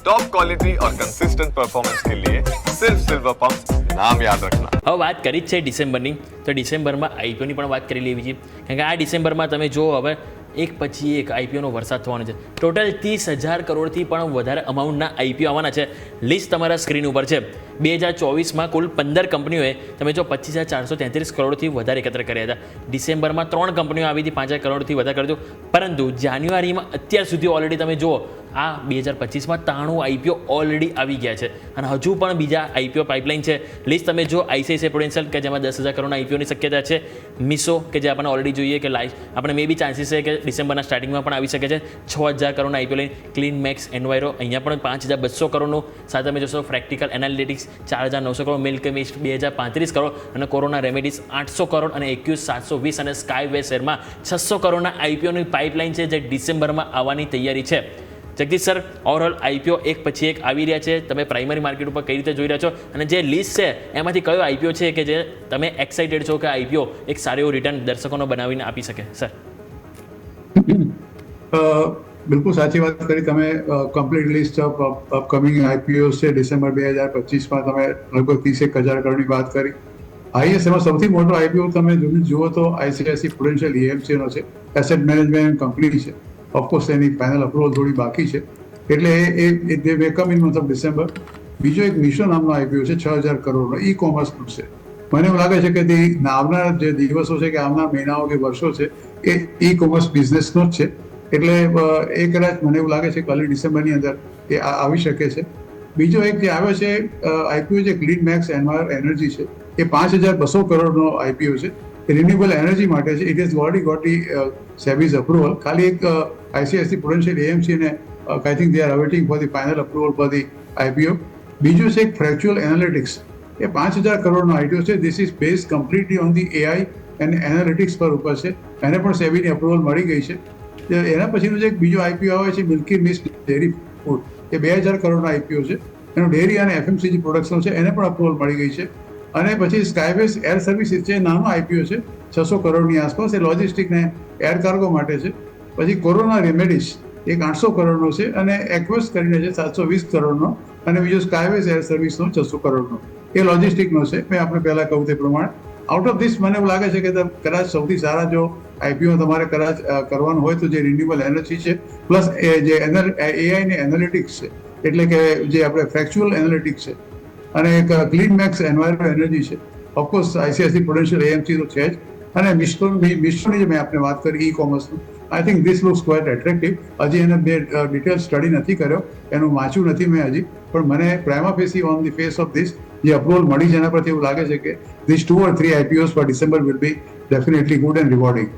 Top quality और consistent performance के लिए सिर्फ सिल्वर पंप नाम याद रखना હવે વાત કરી જ છે ડિસેમ્બરની તો ડિસેમ્બરમાં આઈપીઓની પણ વાત કરી લેવી છે કારણ કે આ ડિસેમ્બરમાં તમે જુઓ હવે એક પછી એક આઈપીઓનો વરસાદ થવાનો છે ટોટલ ત્રીસ હજાર કરોડથી પણ વધારે અમાઉન્ટના આઈપીઓ આવવાના છે લિસ્ટ તમારા સ્ક્રીન ઉપર છે બે હજાર ચોવીસમાં કુલ પંદર કંપનીઓએ તમે જો પચીસ હજાર ચારસો તેત્રીસ કરોડથી વધારે એકત્ર કર્યા હતા ડિસેમ્બરમાં ત્રણ કંપનીઓ આવી હતી પાંચ હજાર કરોડથી વધારે કર્યું પરંતુ જાન્યુઆરીમાં અત્યાર સુધી ઓલરેડી તમે જુઓ આ બે હજાર પચીસમાં ત્રાણું આઈપીઓ ઓલરેડી આવી ગયા છે. અને હજુ પણ બીજા આઈપીઓ પાઇપલાઇન છે. લિસ્ટ તમે જો આઈસીઆઈસીઆઈ પ્રોડેન્શિયલ કે જેમાં દસ હજાર કરોડના આઈપીઓની શક્યતા છે. મિસો કે જે આપણને ઓલરેડી જોઈએ કે લાઈફ આપણે મે બી ચાન્સીસ છે કે ડિસેમ્બરના સ્ટાર્ટિંગમાં પણ આવી શકે છે. છ હજાર કરોડના આઈપીઓ લઈને ક્લીન મેક્સ એન્વાયરો અહીંયા પણ પાંચ હજાર બસો કરોડનું. સાથે તમે જોશો પ્રેક્ટિકલ એનાલિટિક્સ ચાર હજાર નવસો કરોડ. મિલ્ક મિસ્ટ બે હજાર પાંત્રીસ કરોડ. અને કોરોના રેમેડીઝ આઠસો કરોડ. અને એક્યુઝ સાતસો વીસ અને સ્કાય વે શેરમાં છસો કરોડના આઈપીઓની પાઇપલાઇન છે જે ડિસેમ્બરમાં આવવાની તૈયારી છે. જગદીશ સર ઓવરઓલ આઈપીઓ એક પછી એક આવી રહ્યા છે. તમે પ્રાઇમરી માર્કેટ ઉપર કઈ રીતે જોઈ રહ્યા છો? અને જે લિસ્ટ છે, એમાંથી કયો આઈપીઓ છે કે જે તમે એક્સાઇટેડ છો કે આઈપીઓ એક સારું એવું રિટર્ન દર્શકોનો બનાવીને આપી શકે? સર બિલકુલ સાચી વાત કરી તમે. Complete list of upcoming IPO છે. ડિસેમ્બર બે હજાર પચીસમાં તમે લગભગ ત્રીસેક હજાર કરોડની વાત કરી. આઈએસ એમાં સૌથી મોટો આઈપીઓ તમે જુઓ તો આઈસીઆઈસી પ્રુડેન્શિયલ ઈએમસીનો છે. એસેટ મેનેજમેન્ટ કંપની છે. ઓફકોર્સ એની ફાઇનલ અપ્રુવલ થોડી બાકી છે. એટલે એ they come in month of December બીજો એક મિશો નામનો આઈપીઓ છે, છ હજાર કરોડનો ઈ કોમર્સનું છે. મને એવું લાગે છે કે તે આવનાર જે દિવસો છે કે આવનાર મહિનાઓ કે વર્ષો છે, એ ઈ કોમર્સ બિઝનેસનો જ છે. એટલે એ કદાચ મને એવું લાગે છે કે અર્લી ડિસેમ્બરની અંદર એ આવી શકે છે. બીજો એક જે આવ્યો છે આઈપીઓ જે ક્લીન મેક્સ એનવાયર એનર્જી છે. એ પાંચ હજાર બસો કરોડનો આઈપીઓ છે. રિન્યુએબલ એનર્જી માટે છે. It is already got the SEBI's approval ખાલી એક આઈસીઆઈસી પ્રુડેન્શિયલ એએમસી ને I think they are awaiting for the final approval for the IPO બીજું છે એક ફ્રેક્ચ્યુઅલ એનાલિટિક્સ એ પાંચ હજાર કરોડનો આઈટીઓ છે. This is base completely on the AI and analytics પર ઉપર છે. એને પણ સેબીની અપ્રુવલ મળી ગઈ છે. એના પછીનું જે એક બીજો આઈપીઓ આવે છે મિલ્કી મિસ ડેરી ફૂડ એ બે હજાર કરોડનો આઈપીઓ છે. એનું ડેરી અને એફએમસીજી પ્રોડક્શન છે. એને પણ અપ્રુવલ મળી ગઈ છે. અને પછી સ્કાયવેસ એર સર્વિસીસ છે નાનો આઈપીઓ છે, છસો કરોડની આસપાસ એ લોજિસ્ટિકને એર કાર્ગો માટે છે. પછી કોરોના રેમેડીઝ એક આઠસો કરોડનો છે અને એક્વેસ કરીને છે સાતસો વીસ કરોડનો અને બીજો સ્કાયવેસ એર સર્વિસનો છસો કરોડનો. એ લોજિસ્ટિકનો છે. મેં આપણે પહેલાં કહું તે પ્રમાણે. આઉટ ઓફ ધીસ મને એવું લાગે છે કે કદાચ સૌથી સારા જો આઈપીઓ તમારે કદાચ કરવાનું હોય તો જે રિન્યુએબલ એનર્જી છે પ્લસ એ જે એઆઈ ને એનાલિટિક્સ છે, એટલે કે જે આપણે ફેક્ચ્યુઅલ એનાલિટિક્સ છે અને એક ક્લીન મેક્સ એન્વાયરમેન્ટ એનર્જી છે. Of course ICICI potential AMC તો છે જ. અને મિસ્ટો મિસ્ટોની જે મેં આપને વાત કરી ઈ કોમર્સનું I think this looks quite attractive હજી એને બે ડિટેલ સ્ટડી નથી કર્યો. એનું વાંચ્યું નથી મેં હજી. પણ મને prima facie on the face of this જે અપ્રુવલ મળી છે એના પરથી એવું લાગે છે કે this two or three IPOs for December will be definitely good and rewarding